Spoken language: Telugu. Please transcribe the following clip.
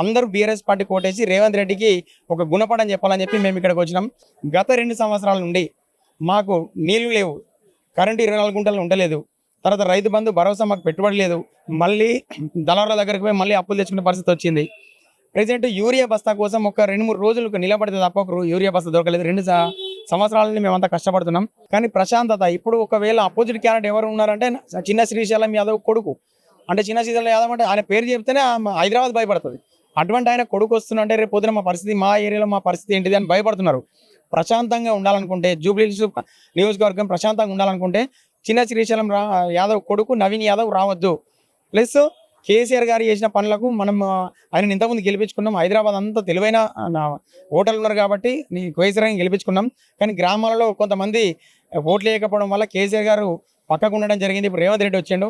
అందరూ బీఆర్ఎస్ పార్టీ కోటేసి రేవంత్ రెడ్డికి ఒక గుణపడని చెప్పాలని చెప్పి మేము ఇక్కడికి వచ్చినాం. గత రెండు సంవత్సరాల నుండి మాకు నీళ్ళు లేవు కరెంటు ఇరవై నాలుగు గుంటలు ఉండలేదు. తర్వాత రైతు బంధు భరోసా మాకు పెట్టుబడి లేదు. మళ్ళీ దళారుల దగ్గరికి పోయి మళ్ళీ అప్పులు తెచ్చుకునే పరిస్థితి వచ్చింది. ప్రజెంట్ యూరియా బస్తా కోసం ఒక రెండు మూడు రోజులకు నిలబడితే తప్ప ఒక యూరియా బస్తా దొరకలేదు. రెండు సంవత్సరాలని మేమంతా కష్టపడుతున్నాం. కానీ ప్రశాంతత ఇప్పుడు ఒకవేళ అపోజిట్ క్యాండిడేట్ ఎవరు ఉన్నారంటే చిన్న శ్రీశైలం యాదవ్ కొడుకు. అంటే చిన్న శ్రీశైలం యాదవ్ అంటే ఆయన పేరు చెప్తేనే హైదరాబాద్ భయపడుతుంది. అటువంటి ఆయన కొడుకు వస్తుందంటే రేపు పొద్దున మా పరిస్థితి మా ఏరియాలో మా పరిస్థితి ఏంటిది అని భయపడుతున్నారు. ప్రశాంతంగా ఉండాలనుకుంటే జూబ్లీ నియోజకవర్గం ప్రశాంతంగా ఉండాలనుకుంటే చిన్న శ్రీశైలం రా యాదవ్ కొడుకు నవీన్ యాదవ్ రావద్దు. ప్లస్ కేసీఆర్ గారు చేసిన పనులకు మనం ఆయన ఇంతకుముందు గెలిపించుకున్నాం. హైదరాబాద్ అంతా తెలివైన ఓటర్లు ఉన్నారు కాబట్టి నీ కేసీఆర్ గారిని గెలిపించుకున్నాం. కానీ గ్రామాలలో కొంతమంది ఓట్లు వేయకపోవడం వల్ల కేసీఆర్ గారు పక్కకు ఉండడం జరిగింది. ఇప్పుడు రేవంత్ రెడ్డి వచ్చిండు.